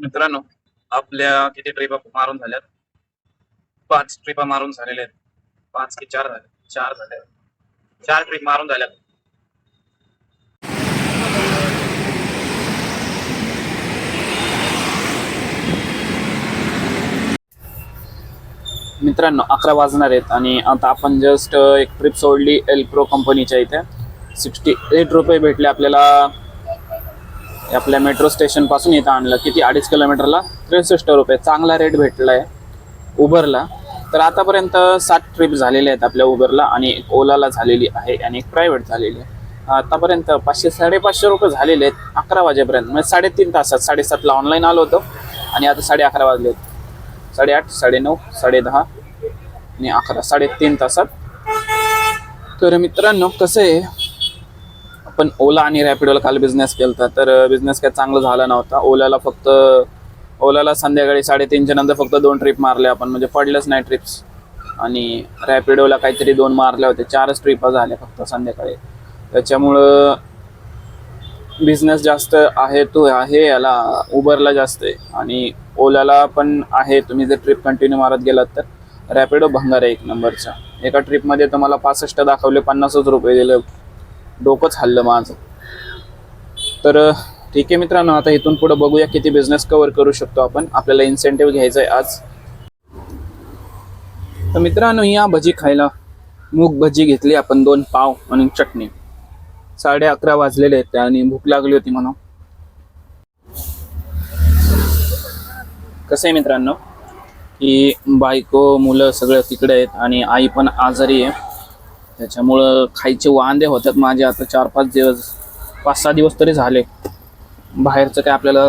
मित्रांनो आपल्या किती ट्रिपा मारून झाल्यात? पाच ट्रिपा मारून झालेल्या आहेत. पाच की चार झाले. चार झाले. चार ट्रिप मारून झाल्यात. मित्रांनो अकरा वाजणार आहेत आणि आता आपण जस्ट एक ट्रिप सोडली एल प्रो कंपनीच्या इथे. सिक्स्टी एट रुपये भेटले आपल्याला. आपल्या मेट्रो स्टेशनपासून इथं आणलं. किती? अडीच किलोमीटरला त्रेसष्ट रुपये. चांगला रेट भेटला आहे उबरला. तर आतापर्यंत सात ट्रिप झालेल्या आहेत आपल्या उबरला आणि एक ओलाला झालेली आहे आणि एक प्रायव्हेट झालेली आहे. आतापर्यंत पाचशे साडेपाचशे रुपये झालेले आहेत अकरा वाजेपर्यंत. म्हणजे साडेतीन तासात साडेसातला ऑनलाईन आलो होतो आणि आता साडे अकरा वाजले आहेत. साडेआठ साडेनऊ साडेदहा आणि अकरा. साडेतीन तासात. तर मित्रांनो कसं आहे? आपण ओला आणि रॅपिडोला काल बिझनेस केला तर बिझनेस काय चांगला झाला नव्हता. ओलाला फक्त ओलाला संध्याकाळी साडेतीनच्या नंतर फक्त दोन ट्रिप मारले आपण म्हणजे पडलंच नाही ट्रिप्स आणि रॅपिडोला काहीतरी दोन मारल्या होत्या चारच ट्रिप झाल्या फक्त संध्याकाळी. त्याच्यामुळं बिझनेस जास्त आहे तो आहे याला उबरला जास्त आहे. आणि ओलाला पण आहे तुम्ही जर ट्रिप कंटिन्यू मारत गेलात तर. रॅपिडो भंगार आहे एक नंबरचा. एका ट्रिपमध्ये तुम्हाला पासष्ट दाखवले पन्नासच रुपये दिले. डोकंच हल्लं माझं. तर ठीक आहे मित्रांनो आता इथून पुढे बघूया किती बिझनेस कव्हर करू शकतो आपण. आपल्याला इन्सेंटिव्ह घ्यायचं आहे आज. तर मित्रांनो या भजी खायला मूग भजी घेतली आपण दोन पाव आणि चटणी. साडे अकरा वाजलेले आहेत आणि भूक लागली होती म्हणून. कसं आहे मित्रांनो की बायको मुलं सगळं तिकडे आहेत आणि आई पण आजारी आहे. त्याच्यामुळं खायचे वांदे होतात माझे. आता चार पाच दिवस पाच सहा दिवस तरी झाले. बाहेरचं काय आपल्याला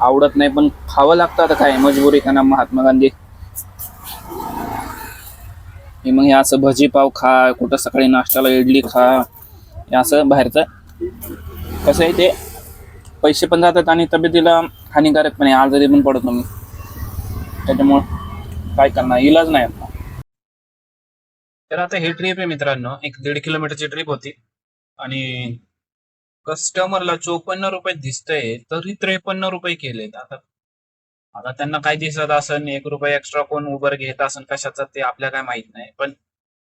आवडत नाही पण खावं लागतं आता काय? मजबुरी का ना महात्मा गांधी. हे मग हे असं भजी पाव खा कुठं सकाळी नाश्त्याला इडली खा. हे असं बाहेरचं. कसं आहे ते पैसे पण जातात आणि तब्येतीला हानिकारक पण आहे आजारी पण पडतो मी. त्याच्यामुळं काय करणार? इलाज नाही आता. तर आता ही ट्रिप आहे मित्रांनो. एक दीड किलोमीटरची ट्रिप होती. आणि कस्टमरला चोपन्न रुपये दिसतंय तरी त्रेपन्न रुपये केलेत. आता आता त्यांना काय दिसत असन? एक रुपये एक्स्ट्रा कोण उबर घेत असन? कशाचा? ते आपल्याला काय माहीत नाही. पण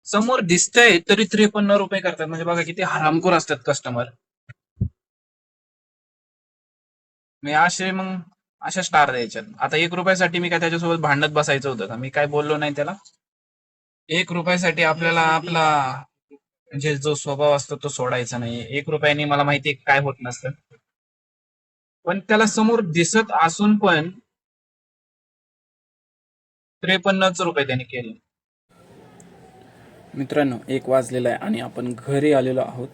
समोर दिसतंय तरी त्रेपन्न रुपये करतात. म्हणजे बघा किती हरामखोर असतात कस्टमर मी असे मग अशा स्टार द्यायच्यात आता एक रुपयासाठी मी काय त्याच्यासोबत भांडत बसायचं होतं का? मी काय बोललो नाही त्याला? एक रुपयासाठी आपल्याला आपला म्हणजे जो स्वभाव असतो तो सोडायचा नाही. एक रुपयाने मला माहिती काय होत नसतं. पण त्याला समोर दिसत असून पण त्रेपन्नच रुपये त्याने केले. मित्रांनो एक वाजलेला आहे आणि आपण घरी आलेलो आहोत.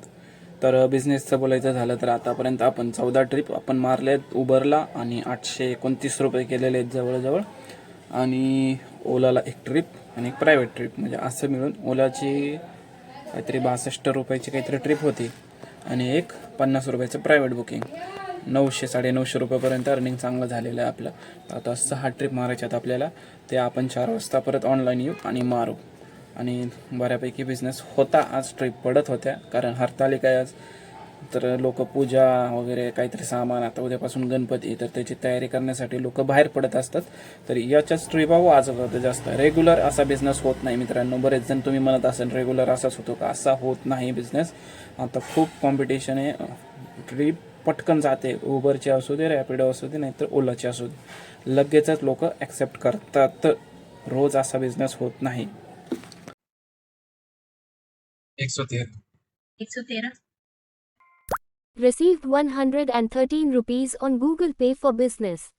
तर बिझनेसचं बोलायचं झालं तर आतापर्यंत आपण चौदा ट्रिप आपण मारले आहेत उबरला आणि आठशे एकोणतीस रुपये केलेले आहेत जवळजवळ. आणि ओलाला एक ट्रिप आणि एक प्रायव्हेट ट्रिप म्हणजे असं मिळून ओलाची काहीतरी बासष्ट रुपयाची काहीतरी ट्रिप होती. आणि एक पन्नास रुपयाचं प्रायव्हेट बुकिंग नऊशे साडेनऊशे रुपयापर्यंत अर्निंग चांगलं झालेलं आहे आपलं. आता सहा ट्रिप मारायच्यात आपल्याला. ते आपण चार वाजता परत ऑनलाईन येऊ आणि मारू. आणि बऱ्यापैकी बिझनेस होता आज ट्रिप पडत होत्या. कारण हरतालिका काय आज तर लोक पूजा वगैरे काहीतरी सामान आता उद्यापासून गणपती तर त्याची तयारी करण्यासाठी लोक बाहेर पडत असतात. तर याच्याच ट्रिपा होतं जास्त. रेग्युलर असा बिझनेस होत नाही मित्रांनो. बरेच जण तुम्ही म्हणत असाल रेग्युलर असाच होतो का? असा होत नाही बिझनेस आता खूप कॉम्पिटिशन आहे. ट्रिप पटकन जाते. उबरची असू दे रॅपिडो असू दे नाहीतर ओलाची असू दे. लगेचच लोक ॲक्सेप्ट करतात. रोज असा बिझनेस होत नाही. एकशे तेरा. एक सौ तेरह Received 113 rupees on Google Pay for Business.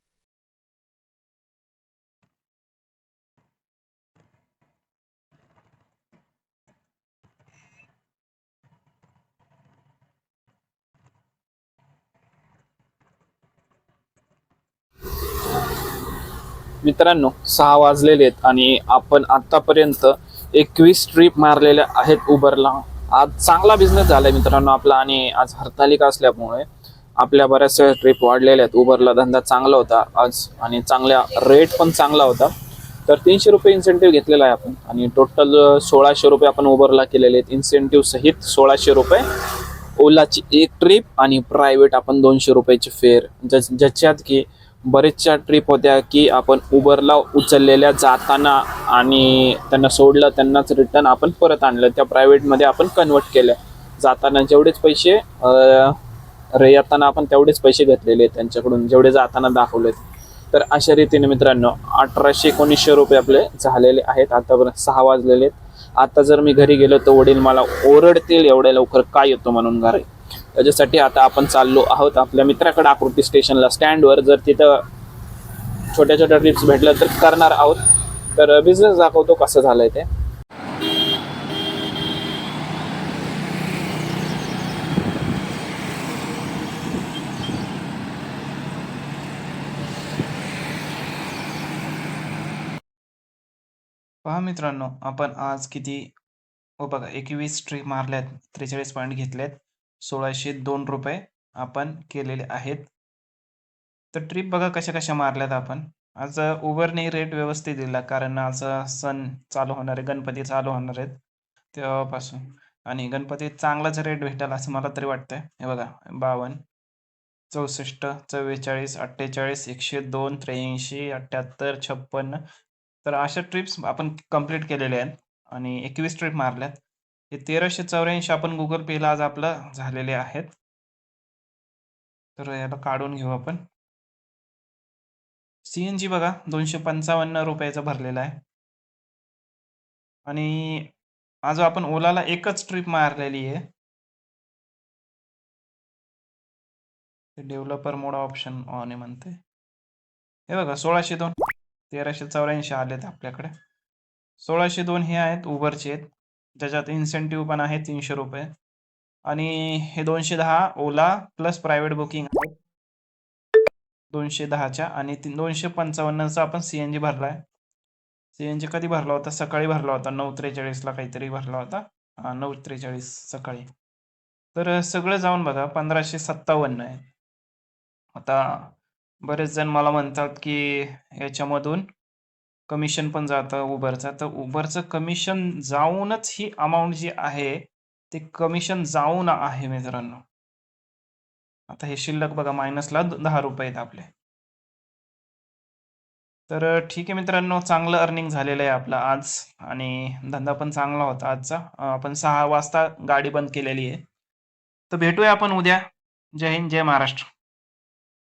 मित्रांनो सहा वाजलेले आहेत आणि आपण आतापर्यंत एकवीस ट्रिप मारलेल्या आहेत उबरला आज चांगला बिझनेस झालाय मित्रांनो आपला आणि आज हरतालिका असल्यामुळे आपल्या बऱ्याचशा ट्रिप वाढलेल्या आहेत. उबरला धंदा चांगला होता आज आणि चांगल्या रेट पण चांगला होता. तर तीनशे रुपये इन्सेंटिव्ह घेतलेला आहे आपण आणि टोटल सोळाशे रुपये आपण उबरला केलेले आहेत. इन्सेंटिव्ह सहित सोळाशे रुपये. ओलाची एक ट्रिप आणि प्रायव्हेट आपण दोनशे रुपयाची फेअर ज्याच्यात की बरेचशा ट्रिप होत्या की आपण उबरला उचललेल्या जाताना आणि त्यांना सोडलं त्यांनाच रिटर्न आपण परत आणलं. त्या प्रायव्हेटमध्ये आपण कन्वर्ट केलं. जाताना जेवढेच पैसे येताना आपण तेवढेच पैसे घेतलेले आहेत त्यांच्याकडून जेवढे जाताना दाखवलेत. तर अशा रीतीने मित्रांनो अठराशे एकोणीसशे रुपये आपले झालेले आहेत. आतापर्यंत सहा वाजलेले आहेत. आता जर मी घरी गेलो तर वडील मला ओरडतील एवढ्या लवकर काय येतो म्हणून घरी. त्याच्यासाठी आता आपण चाललो आहोत आपल्या मित्राकडे आकृती स्टेशनला. स्टँडवर जर तिथं छोट्या छोट्या ट्रिप्स भेटल्या तर करणार आहोत. तर बिझनेस दाखवतो कसं झालंय ते. पहा मित्रांनो आपण आज किती हो बघा एकवीस ट्रिप मारल्यात त्रेचाळीस पॉईंट घेतलेत सोळाशे दोन रुपये आपण केलेले आहेत. तर ट्रिप बघा कशा कशा मारल्यात आपण. आज उबरने रेट व्यवस्थित दिला कारण आज सण चालू होणार आहे गणपती चालू होणार आहेत तेव्हापासून. आणि गणपती चांगलाच रेट भेटेल असं मला तरी वाटतंय. हे बघा बावन्न चौसष्ट चव्वेचाळीस अठ्ठेचाळीस एकशे दोन त्र्याऐंशी अठ्ठ्याहत्तर छप्पन्न. तर अशा ट्रिप्स आपण कंप्लीट केलेल्या आहेत. आणि एकवीस ट्रिप मारल्यात. हे तेराशे चौऱ्याऐंशी आपण गुगल पेला आज आपलं झालेले आहेत. तर याला काढून घेऊ आपण. सी एन जी बघा दोनशे पंचावन्न रुपयाचा भरलेला आहे. आणि आज आपण ओलाला एकच ट्रिप मारलेली आहे. डेव्हलपर मोड ऑप्शन ऑन आहे म्हणते. हे बघा सोळाशे दोन तेराशे चौऱ्याऐंशी आलेत आपल्याकडे. सोळाशे दोन हे आहेत उबरचे आहेत. ज्याच्यात इन्सेंटिव्ह पण आहे तीनशे रुपये. आणि हे दोनशे दहा ओला प्लस प्रायव्हेट बुकिंग आहे. दोनशे दहाच्या आणि तीन दोनशे पंचावन्नचा आपण सी एन जी भरला आहे. सी एन जी कधी भरला होता? सकाळी भरला होता. नऊ त्रेचाळीसला काहीतरी भरला होता. नऊ त्रेचाळीस सकाळी. तर सगळं जाऊन बघा पंधराशे सत्तावन्न आहे. आता बरेच जण मला म्हणतात की याच्यामधून कमिशन पण जातं उबरचं तर उबरचं कमिशन जाऊनच ही अमाऊंट जी आहे ते कमिशन जाऊन आहे मित्रांनो. आता हे शिल्लक बघा मायनसला दहा रुपये आहेत आपले. तर ठीक आहे मित्रांनो चांगलं अर्निंग झालेलं आहे आपलं आज. आणि धंदा पण चांगला होता आजचा. आपण सहा वाजता गाडी बंद केलेली आहे. तर भेटूया आपण उद्या. जय हिंद जय महाराष्ट्र.